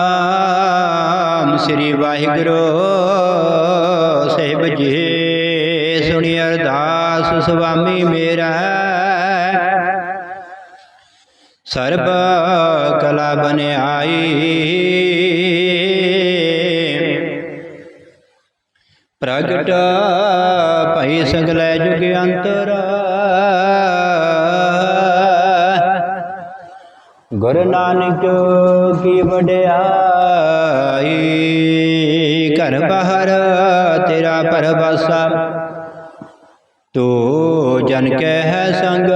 ਨਾਮ ਸ੍ਰੀ ਵਾਹਿਗੁਰੂ ਸਾਹਿਬ ਜੀ। ਸੁਣੀ ਅਰਦਾਸ ਸੁਆਮੀ ਮੇਰਾ। ਸਰਬ ਕਲਾ ਬਨਿਆਈ ਪ੍ਰਗਟ ਭਈ ਸਗਲੇ ਜੁਗ ਅੰਤਰ। ਗੁਰੂ ਨਾਨਕ ਕੀ ਵਡਿਆਈ, ਘਰ ਬਾਹਰ ਤੇਰਾ ਪਰਵਾਸਾ। ਤੋ ਜਨ ਕੈ ਹੈ ਸੰਗ।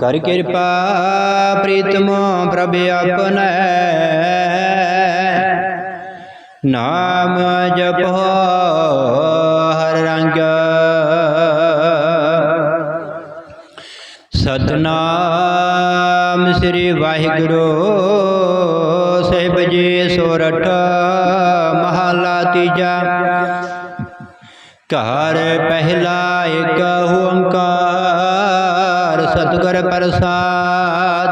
ਕਰ ਕਿਰਪਾ ਪ੍ਰੀਤਮ ਪ੍ਰਭ ਆਪਨੈ ਨਾਮ ਜਪੋ ਸ੍ਰੀ ਵਾਹਿਗੁਰੂ। ਸਾਹਿਬ ਜੀ, ਸੋਰਠ, ਮਹਲਾ ਤੀਜਾ। ਘਰ ਪਹਿਲਾ ਏਕ ਓੰਕਾਰ, ਸਤਿਗੁਰ ਪ੍ਰਸਾਦ।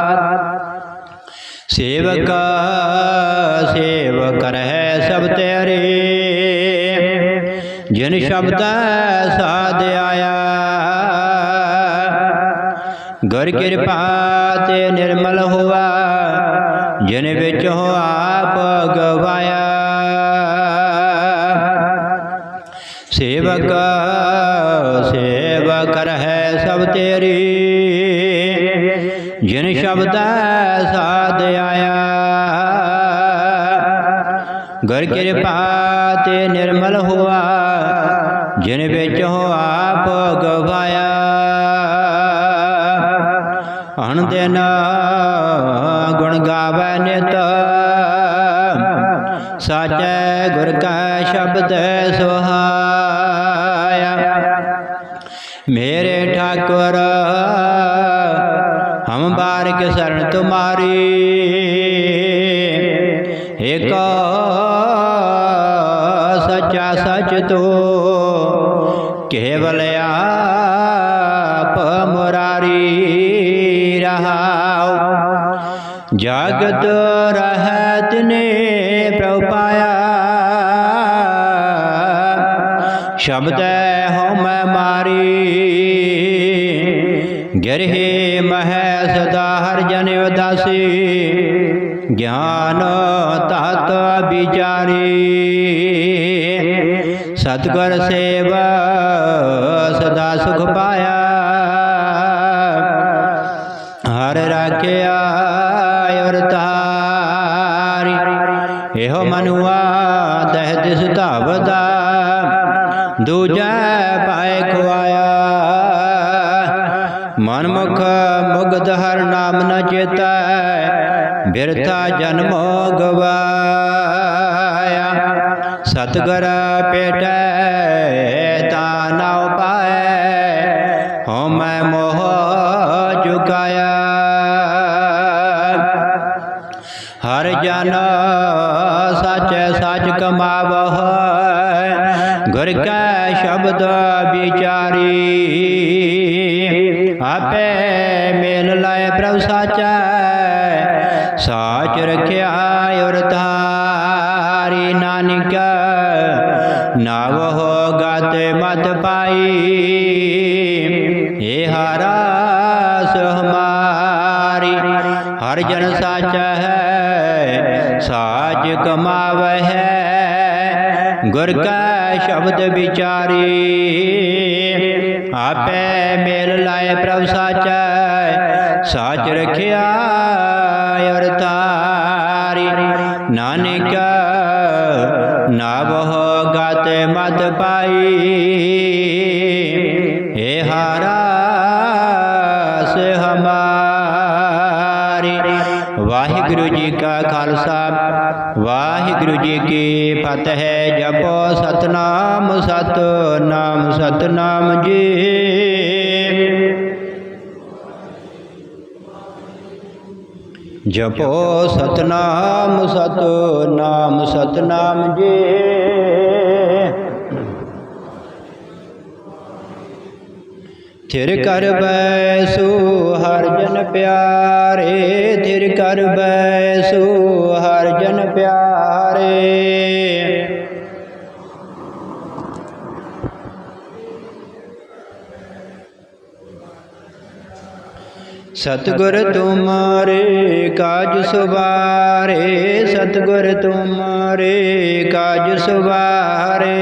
ਸੇਵਕ ਸੇਵ ਕਰਹਿ ਸਭ ਤੇਰੇ ਜਿਨ ਸ਼ਬਦ ਸਾਧ ਆਇਆ, ਗੁਰ ਕਿਰਪਾ ਤੇ ਜਿਨ ਵਿੱਚ ਹੋ ਆਪ ਗਵਾਇਆ। ਸੇਵਕ ਸੇਵਾ ਕਰਹਿ ਸਭ ਤੇਰੀ। ਜਿਨ ਸ਼ਬਦ ਸਾਧ ਆਇਆ। ਗੁਰ ਕਿਰਪਾ ਤੇ ਨਿਰਮਲ ਹੋਆ। ਜਿਨ ਵਿੱਚ ਗੁਣ ਸਾਚੈ ਗੁਰ ਕਾ ਸ਼ਬਦ ਸੁਹਾਇਆ। ਮੇਰੇ ਠਾਕੁਰ, ਹਮ ਬਾਰਿਕ ਸਰਣ ਤੁਮਾਰੀ। ਏਕ ਸੱਚਾ ਸਚ ਤੋ, ਕੇਵਲ ਆਪ ਮੁਰਾਰੀ। ਜਗਤ ਰਹਿਤ ਨੇ ਪ੍ਰਭ ਪਾਇਆ। ਸ਼ਬਦ ਹਉ ਮੈਂ ਮਾਰੀ। ਗਿਰਹਿ ਮਹਿ ਸਦਾ ਹਰ ਜਨ ਉਦਾਸੀ। ਗਿਆਨ ਤਤ ਵਿਚਾਰੀ ਸਤਗੁਰ ਸੇਵਾ ਸਦਾ ਸੁਖ ਪਾਇਆ। ਇਹੋ ਮਨੁਆ ਦਹਿ ਦਿਸ ਧਾਵਦਾ, ਦੂਜਾ ਪਾਏ ਖਵਾਇਆ ਮਨਮੁਖ ਮੁਗਧ ਹਰ ਨਾਮ ਨ ਚੇਤੈ, ਬਿਰਥਾ ਜਨਮ ਗਵਾਇਆ। ਸਤਗੁਰ ਪੇਟੈ ਸੱਚ ਸੱਚ ਕਮਾਵਹ। ਗੁਰ ਕੈ ਸ਼ਬਦ ਵਿਚਾਰੀ। ਆਪੇ ਮੇਲ ਲਾਇ ਪ੍ਰਭ ਸਾਚੈ। ਸਾਚ ਰਖਿਆ ਔਰ ਤਾਰੀ ਨਾਨਕ। ਨਾਵ ਹੋ ਗਾਤੇ ਮਤ ਪਾਈ। ਹੈ ਸਾਚ ਹੈ ਗੁਰ ਕਾ ਸ਼ਬਦ ਵਿਚਾਰੀ। ਆਪੇ ਮੇਲ ਲਾਏ ਪ੍ਰਭ ਸਾਚੈ, ਸਾਚ ਰਖਿਆ ਔਰ ਤਾਰੀ ਨਾਨਕ ਨਾਵ ਹੋ ਗਾਤੇ ਮਤ ਪਾਈ ਏ ਹਾਰਾ ਸੇ ਹਮਾਰੀ। ਵਾਹਿਗੁਰੂ ਜੀ ਕਾ ਖਾਲਸਾ ਵਾਹਿਗੁਰੂ ਜੀ ਕੀ ਫਤਿਹ। ਜਪੋ ਸਤਨਾਮ ਸਤਨਾਮ ਸਤਨਾਮ ਜੀ। ਜਪੋ ਸਤਨਾਮ ਸਤਨਾਮ ਸਤਨਾਮ ਜੀ। ਥਿਰ ਕਰ ਬੈਸੋ ਹਰ ਜਨ ਪਿਆਰੇ, ਥਿਰ ਕਰ ਬੈਸੋ ਹਰ ਜਨ ਪਿਆਰੇ। ਸਤਗੁਰ ਤੁਮਾਰੇ ਕਾਜ ਸੁਵਾਰੇ ਸਤਗੁਰ ਤੁਮਾਰੇ ਕਾਜ ਸੁਵਾਰੇ